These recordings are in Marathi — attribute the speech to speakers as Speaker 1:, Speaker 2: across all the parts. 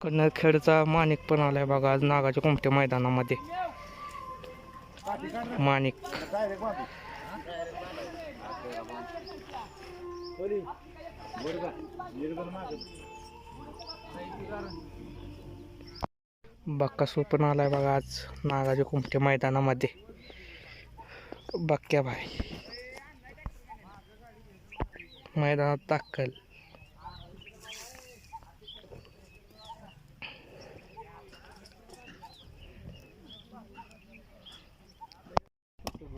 Speaker 1: कन्नरखेडचा माणिक पण आलाय बघा आज नागाच्या कोमट्या मैदानामध्ये. माणिक. बक्कासूर पण आलाय बघा आज नागाच्या कोमट्या मैदानामध्ये. बक्क्या भाई मैदानात दाखल.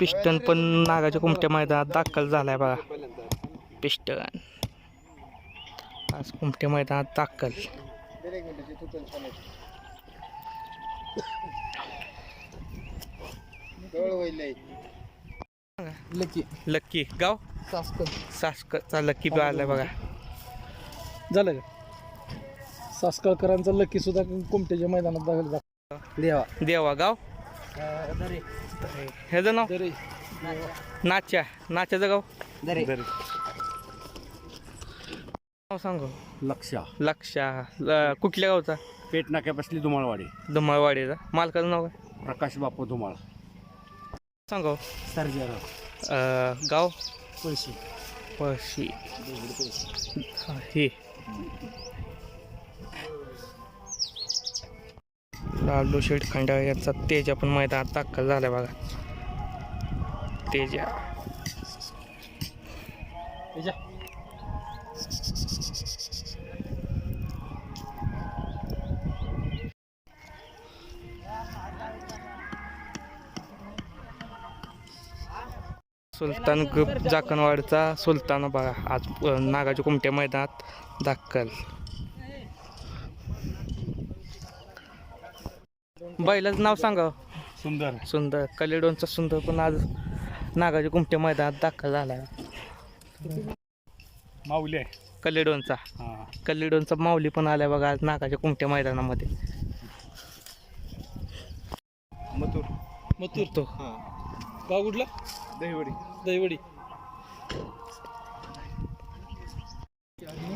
Speaker 1: पिस्टन पण नागाच्या कुमट्या मैदानात दाखल झालाय बघा. पिस्टन. आज कुमट्या मैदानात दाखल.
Speaker 2: लकी.
Speaker 1: लक्की गाव?
Speaker 2: सासकर
Speaker 1: सासकचा लक्की आलाय बघा.
Speaker 2: झालं का? सासकळकरांचा लकी सुद्धा कोमट्याच्या मैदानात दाखल झाला. देवा.
Speaker 1: देवा. गाव? ह्याचं नाव? नाच्या. नाच्याचं गाव? नाव सांगू.
Speaker 3: लक्षा.
Speaker 1: लक्षा. ल- कुठल्या गावचा?
Speaker 3: पेट नाक्या बसली धुमाळवाडी.
Speaker 1: धुमाळवाडीचा. मालकाचं नाव काय?
Speaker 3: प्रकाश बापू धुमाळ.
Speaker 1: सांगू. गाव?
Speaker 3: पैसे
Speaker 1: पशी हे. लालू शेठ खंडाळ यांचा तेजा पण मैदानात अक्कल झाला बघा. तेजा. सुलतान ग्रुप जाकणवाडचा सुलतान बघा आज नागाच्या कुमट्या मैदानात दाखल. बैलाचं नाव सांगा.
Speaker 3: सुंदर.
Speaker 1: सुंदर. कलेडोनचा सुंदर पण आज नागाच्या कुमट्या मैदानात दाखल झालाय
Speaker 3: माऊली आहे.
Speaker 1: कलेडोनचा.
Speaker 3: हां.
Speaker 1: कलेडोनचा माऊली पण आलाय बघा आज नागाच्या कुमट्या मैदानामध्ये.
Speaker 3: मथुर.
Speaker 2: मथुर.
Speaker 1: तो.
Speaker 2: गाव कुठला?
Speaker 3: दहीवडी.
Speaker 2: दहीवडी.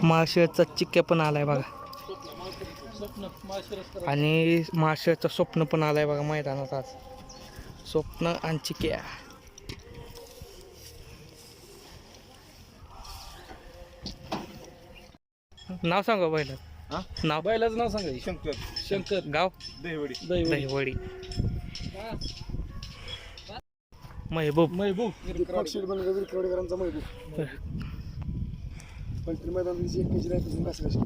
Speaker 1: महाशयचा चिक्क्या पण आलाय बघा. आणि महाशयचं स्वप्न पण आलाय बघा मैदानात आज. स्वप्न आणि चिक्या. नाव सांगा पहिलं
Speaker 3: हा?
Speaker 1: नाव?
Speaker 2: बैलाचं नाव सांगा
Speaker 3: शंकर.
Speaker 2: शंकर.
Speaker 1: गाव?
Speaker 3: दहीवडी.
Speaker 2: दहीवडी.
Speaker 1: दहिवडी. महबूब.
Speaker 2: महबूब.
Speaker 4: महबूब. मैदान